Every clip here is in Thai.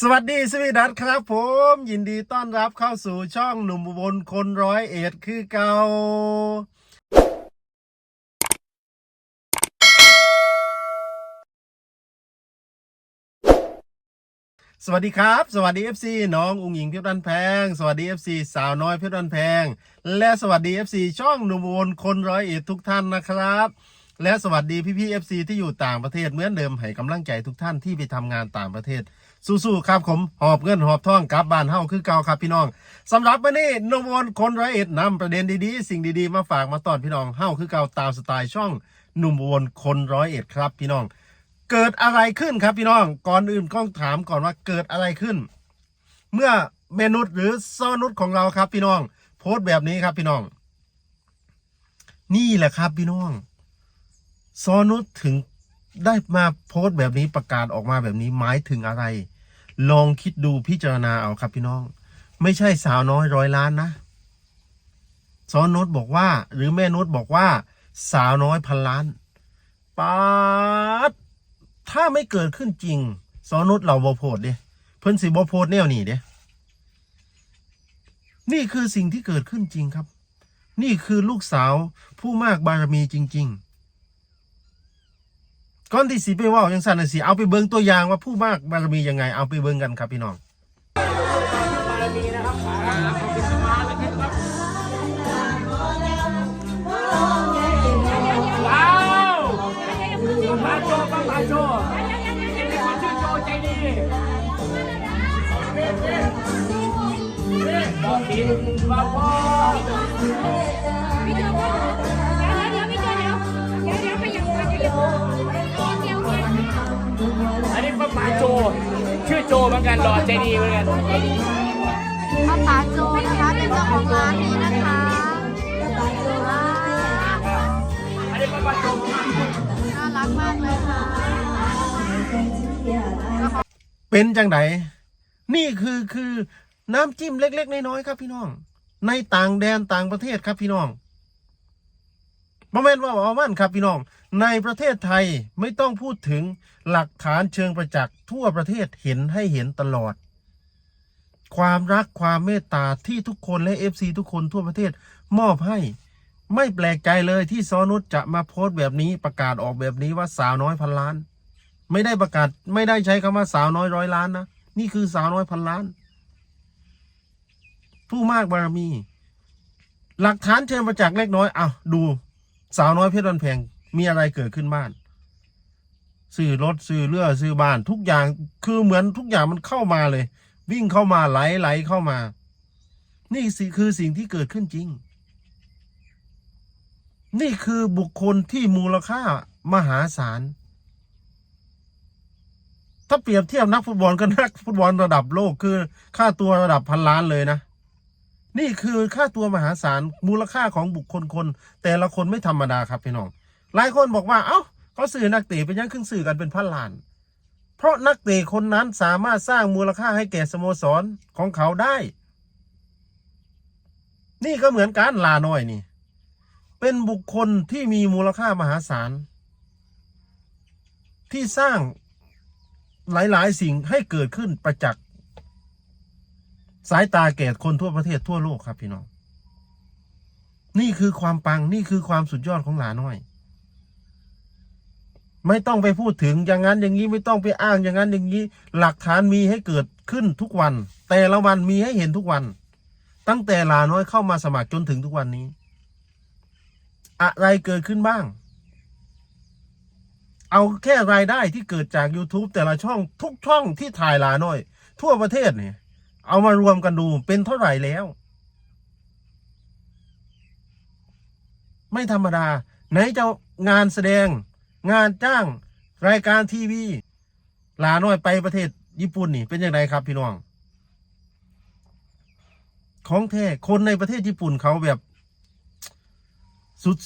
สวัสดีสวีดัตครับผม ยินดีต้อนรับเข้าสู่ช่องหนุ่มอุบลคนร้อยเอ็ดคือเกาสวัสดีครับ สวัสดี FC น้องอุงหญิงเพชรบันแพง สวัสดี FC สาวน้อยเพชรบันแพง และสวัสดี FC ช่องหนุ่มอุบลคนร้อยเอ็ดทุกท่านนะครับ และสวัสดีพี่พี่ FC ที่อยู่ต่างประเทศเหมือนเดิมให้กำลังใจทุกท่านที่ไปทำงานต่างประเทศ สู้ๆครับผมหอบเงินหอบท่องกลับบ้านเฮาคือเก่าครับพี่น้องสำหรับวันนี้นมวนคนร้อยเอ็ดนำประเด็นดีๆ สิ่งดีๆมาฝากมาตอนพี่น้องเฮาคือเก่าตามสไตล์ช่องหนุ่มวนคนร้อยเอ็ดครับพี่น้อง เกิดอะไรขึ้นครับพี่น้อง ก่อนอื่นต้องถามก่อนว่าเกิดอะไรขึ้น เมื่อเมนุษหรือซอนุษของเราครับพี่น้อง โพสต์แบบนี้ครับพี่น้อง นี่แหละครับพี่น้องซอนุษถึงได้มาโพสต์แบบนี้ประกาศออกมาแบบนี้หมายถึงอะไร ลองคิดดูพิจารณาเอาครับพี่น้อง ไม่ใช่สาวน้อยร้อยล้านนะซอนุษบอกว่า หรือแม่โนุษบอกว่า สาวน้อยพันล้านปาดถ้าไม่เกิดขึ้นจริงซอนุษเราบอโพดเด้เพิ่นสิบอโพดแนวนี้เด้นี่คือสิ่งที่เกิดขึ้นจริงครับ นี่คือลูกสาวผู้มากบารมีจริง ๆ ก่อนที่สีไปว่าอยังสั่นนะสิเอาไปเบิ่งตัวอย่างว่าผู้มากบารมียังไง เอาไปเบิ่งกันครับพี่น้องว้าวมาโจครับมาโจมีคนชื่อโจใจดีบอกดีว่าพ่อ ชื่อโจเหมือนกันหล่อใจดีเหมือนกันป้าป๋าโจนะคะเป็นเจ้าของร้านนี้นะคะว้าวอันนี้ป้าป๋าโจน่ารักมากเลยค่ะเป็นจังไดนี่คือคือน้ำจิ้มเล็ก ๆ น้อยๆครับพี่น้อง ในต่างแดนต่างประเทศครับพี่น้อง บ่แม่นว่าว่ามันครับพี่น้อง ในประเทศไทยไม่ต้องพูดถึงหลักฐานเชิงประจักษ์ทั่วประเทศเห็นให้เห็นตลอด ความรักความเมตตาที่ทุกคนและเอฟซีทุกคนทั่วประเทศมอบให้ ไม่แปลกใจเลยที่ซอนุชจะมาโพสต์แบบนี้ประกาศออกแบบนี้ว่าสาวน้อยพันล้าน ไม่ได้ประกาศไม่ได้ใช้คำว่าสาวน้อยร้อยล้านนะนี่คือสาวน้อยพันล้าน ผู้มากบารมี หลักฐานเชิญมาจากษ์เล็กน้อยเอาดู สาวน้อยเพชรวันแพงมีอะไรเกิดขึ้นบ้านซื้อรถซื้อเรือซื้อบ้านทุกอย่างคือเหมือนทุกอย่างมันเข้ามาเลย วิ่งเข้ามาไหลไหลเข้ามา นี่สิคือสิ่งที่เกิดขึ้นจริง นี่คือบุคคลที่มูลค่ามหาศาลถ้าเปรียบเทียบนักฟุตบอลก็นักฟุตบอลระดับโลกคือค่าตัวระดับพันล้านเลยนะ นี่คือค่าตัวมหาศาลมูลค่าของบุคคลคน แต่ละคนไม่ธรรมดาครับพี่น้อง หลายคนบอกว่าเอ้าเขาสื่อนักเตะเป็นยังขึ้นสื่อกันเป็นพันล้าน เพราะนักเตะคนนั้นสามารถสร้างมูลค่าให้แก่สโมสรของเขาได้ นี่ก็เหมือนการลาน้อยนี่ เป็นบุคคลที่มีมูลค่ามหาศาล ที่สร้างหลาย ๆ สิ่งให้เกิดขึ้นประจักษ์ สายตาแก่คนทั่วประเทศทั่วโลกครับพี่น้อง นี่คือความปังนี่คือความสุดยอดของหลาน้อย ไม่ต้องไปพูดถึงอย่างนั้นอย่างนี้ไม่ต้องไปอ้างอย่างนั้นอย่างนี้ หลักฐานมีให้เกิดขึ้นทุกวัน แต่ละวันมีให้เห็นทุกวัน ตั้งแต่หลาน้อยเข้ามาสมัครจนถึงทุกวันนี้ อะไรเกิดขึ้นบ้าง เอาแค่รายได้ที่เกิดจาก YouTube แต่ละช่องทุกช่องที่ถ่ายลาน้อย ทั่วประเทศเนี่ย เอามารวมกันดูเป็นเท่าไหร่แล้ว ไม่ธรรมดา ไหนจะงานแสดง งานจ้าง รายการทีวีลาน้อยไปประเทศญี่ปุ่นนี่เป็นยังไงครับพี่น้อง ของแท้คนในประเทศญี่ปุ่นเขาแบบ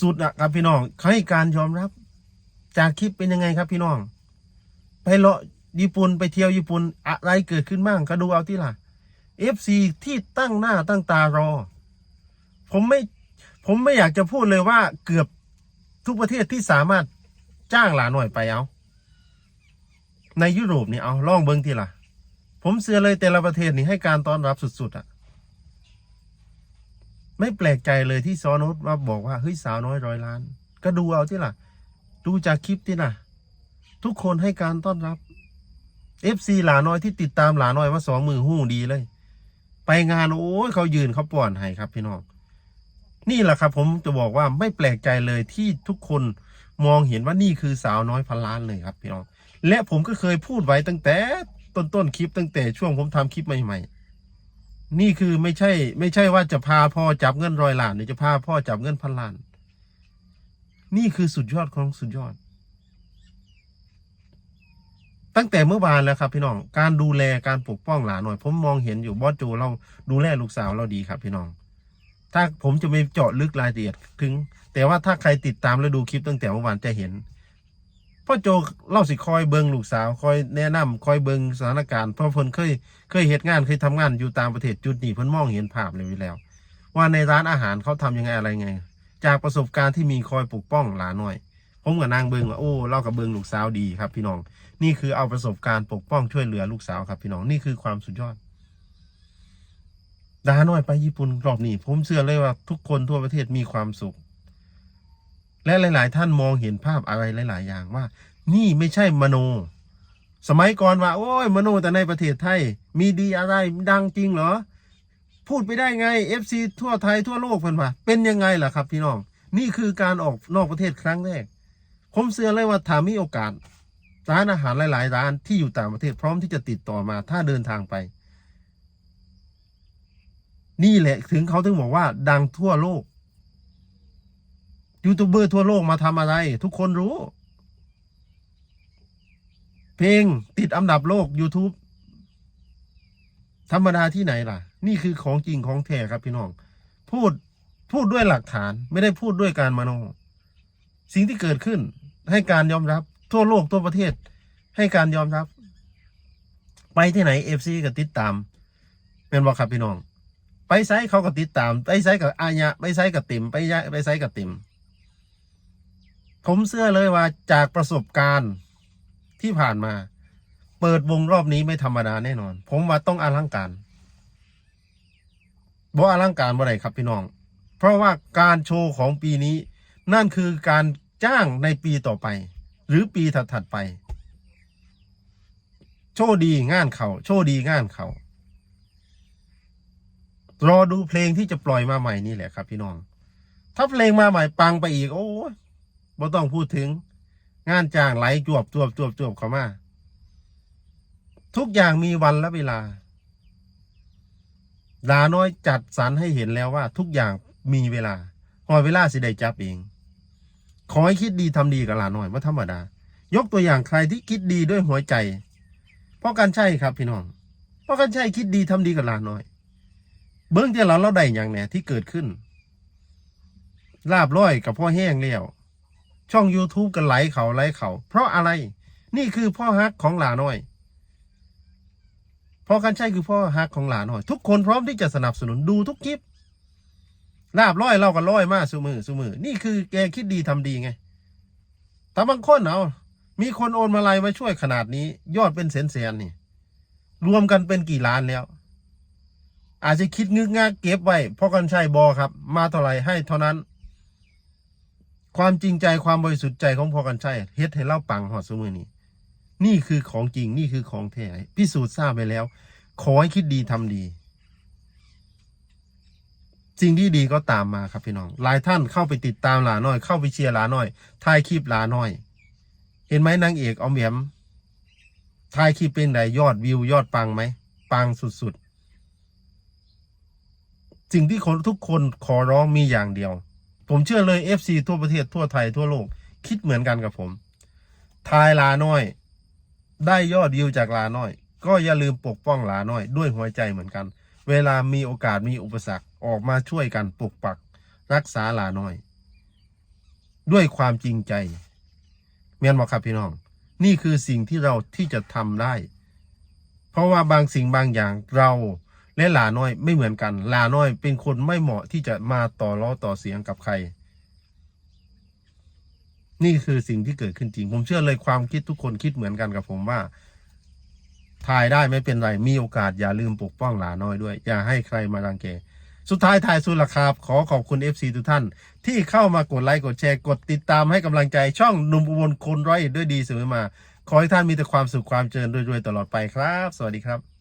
สุดๆอะครับพี่น้องเขาให้การยอมรับ จากคลิปเป็นยังไงครับพี่น้อง ไปเลาะญี่ปุ่นไปเที่ยวญี่ปุ่นอะไรเกิดขึ้นบ้างก็ดูเอาที่ล่ะ FC ที่ตั้งหน้าตั้งตารอ ผมไม่ผมไม่อยากจะพูดเลยว่าเกือบทุกประเทศที่สามารถจ้างหลานหน่อยไปเอา ในยุโรปนี่เอาล่องเบิ้งที่ล่ะผมเสือเลยแต่ละประเทศนี่ให้การต้อนรับสุด ๆอะไม่แปลกใจเลยที่ซอโนตมาบอกว่าเฮ้ยสาวน้อยร้อยล้าน ก็ดูเอาที่ล่ะดูจากคลิปที่ล่ะทุกคนให้การต้อนรับ FC หลาน้อยที่ติดตามหลาน้อยมาสองมือหู้ดีเลย ไปงานโอ้ยเขายืนเขาป้อนให้ครับ พี่น้องนี่แหละครับ ผมจะบอกว่าไม่แปลกใจเลยที่ทุกคนมองเห็นว่านี่คือสาวน้อยพันล้านเลยครับพี่น้องและผมก็เคยพูดไว้ตั้งแต่ต้นต้นคลิปตั้งแต่ช่วงผมทำคลิปใหม่ๆ นี่คือไม่ใช่ ไม่ใช่ว่าจะพาพ่อจับเงินร้อยล้านหรือจะพาพ่อจับเงินพันล้าน นี่คือสุดยอดของสุดยอด ตั้งแต่เมื่อวานแล้วครับพี่น้อง การดูแลการปกป้องหลานหน่อย ผมมองเห็นอยู่บอสโจเราดูแลลูกสาวเราดีครับพี่น้อง ถ้าผมจะไม่เจาะลึกรายละเอียดถึง แต่ว่าถ้าใครติดตามและดูคลิปตั้งแต่เมื่อวานจะเห็นพ่อโจเล่าสิคอยเบิงลูกสาวคอยแนะนำคอยเบิงสถานการณ์เพราะเพิ่นเคยเคยเหตุงานเคยทำงานอยู่ตางประเทศจุดนี้เพิ่นมองเห็นภาพเลยแล้ว ว่าในร้านอาหารเขาทำยังไงอะไรไง จากประสบการณ์ที่มีคอยปกป้องหลานหน่อย ผมกับนางเบิงว่าโอ้เล่ากับเบิงลูกสาวดีครับ พี่น้อง นี่คือเอาประสบการณ์ปกป้องช่วยเหลือลูกสาวครับ พี่น้องนี่คือความสุดยอดดาน่อยไปญี่ปุ่นรอบนี้ ผมเชื่อเลยว่าทุกคนทั่วประเทศมีความสุข และหลาย ๆ ท่านมองเห็นภาพอะไรหลาย ๆ อย่างว่า นี่ไม่ใช่มโน สมัยก่อนว่า โอ้ยมโนแต่ในประเทศไทย มีดีอะไรดังจริงเหรอพูดไปได้ไง FC ทั่วไทยทั่วโลกเพิ่นว่าเป็นยังไงล่ะครับพี่น้อง นี่คือการออกนอกประเทศครั้งแรก ผมเชื่อเลยว่าถ้ามีโอกาส ร้านอาหารหลาย ๆ ร้านที่อยู่ต่างประเทศพร้อมที่จะติดต่อมาถ้าเดินทางไป นี่แหละถึงเขาถึงบอกว่า ดังทั่วโลกยูทูบเบอร์ทั่วโลกมาทำอะไร ทุกคนรู้ เพลงติดอันดับโลก YouTube ธรรมดาที่ไหนล่ะ นี่คือของจริงของแท้ครับพี่น้อง พูดพูดด้วยหลักฐานไม่ได้พูดด้วยการมโน สิ่งที่เกิดขึ้น ให้การยอมรับ ทั่วโลกทั่วประเทศ ให้การยอมรับ ไปที่ไหนเอฟซีก็ติดตาม เป็นบอกครับพี่น้อง ไปไซส์เขาก็ติดตาม ไปไซส์กับอายะไปไซส์กับติ่มไปยะไปไซส์กับติ่มผมเชื่อเลยว่าจากประสบการณ์ที่ผ่านมา เปิดวงรอบนี้ไม่ธรรมดาแน่นอน ผมว่าต้องอลังการบ่อลังการบ่ได้ครับพี่น้อง เพราะว่าการโชว์ของปีนี้ นั่นคือการ จ้างในปีต่อไป หรือปีถัดๆไป โชว์ดีงานเขาโชว์ดีงานเขารอดูเพลงที่จะปล่อยมาใหม่นี่แหละครับ พี่น้อง ถ้าเพลงมาใหม่ปังไปอีก โอ้บ่ต้องพูดถึง งานจ้างไหลจวบจวบจวบจวบเข้ามา ทุกอย่างมีวันและเวลาลาน้อยจัดสรรให้เห็นแล้วว่า ทุกอย่างมีเวลาหอยเวลาสิได้จับเอง ขอให้คิดดีทำดีกับหลานน้อยว่าธรรมดา ยกตัวอย่างใครที่คิดดีด้วยหัวใจ เพราะกันใช่ครับพี่น้อง เพราะกันใช่คิดดีทำดีกับหลานน้อย เบื้องที่เราเราได้อย่างเนี่ยที่เกิดขึ้นลาบร้อยกับพ่อแห้งแล้วช่อง YouTube กันไหลเขาไหลเขาเพราะอะไร นี่คือพ่อฮักของหลาน้อยพ่อกันใช่คือพ่อฮักของหลาน้อย ทุกคนพร้อมที่จะสนับสนุนดูทุกคลิป ลาบร้อยเราก็ร้อยมากสุมือสุมือนี่คือแกคิดดีทำดีไง แต่บางคนเอามีคนโอนมาลัยมาช่วยขนาดนี้ ยอดเป็นแสนๆนี่ รวมกันเป็นกี่ล้านแล้ว อาจจะคิดงึกงักเก็บไว้เพราะกันใช่บอครับ มาเท่าไหร่ให้เท่านั้น ความจริงใจความบริสุทธิ์ใจของพอกันใช่เฮ็ดให้เล่าปังหอดสมือนี้นี่คือของจริงนี่คือของแท้พิสูจน์ทราบไปแล้ว ขอให้คิดดีทำดี สิ่งที่ดีก็ตามมาครับพี่น้องหลายท่านเข้าไปติดตามหลาน้อย เข้าไปเชียร์หลาน้อยถ่ายคลิปหลาน้อย เห็นไหมนางเอกเออมแอมถ่ายคลิปเป็นไดยอดวิวยอดปังไหมปังสุดๆสิ่งที่คนทุกคนขอร้องมีอย่างเดียว ผมเชื่อเลย FC ทั่วประเทศทั่วไทยทั่วโลก คิดเหมือนกันกับผมทายลาน้อย ได้ยอดวิวจากลาน้อย ก็อย่าลืมปกป้องลาน้อย ด้วยหัวใจเหมือนกัน เวลามีโอกาสมีอุปสรรค ออกมาช่วยกันปกปักรักษาลาน้อย ด้วยความจริงใจเมียนบอกครับพี่น้อง นี่คือสิ่งที่เราที่จะทำได้ เพราะว่าบางสิ่งบางอย่างเราและหลาน้อยไม่เหมือนกัน หลาน้อยเป็นคนไม่เหมาะที่จะมาต่อล้อต่อเสียงกับใคร นี่คือสิ่งที่เกิดขึ้นจริง ผมเชื่อเลยความคิดทุกคนคิดเหมือนกันกับผมว่าถ่ายได้ไม่เป็นไร มีโอกาสอย่าลืมปกป้องหลาน้อยด้วย อย่าให้ใครมารังแก สุดท้ายถ่ายสุดละครับ ขอขอบคุณ FC ทุกท่าน ที่เข้ามากดไลค์กดแชร์กดติดตามให้กำลังใจช่องหนุ่มอุบลคนร้อยเอ็ดด้วยดีเสมอมา ขอให้ท่านมีแต่ความสุขความเจริญรวยๆตลอดไปครับ สวัสดีครับ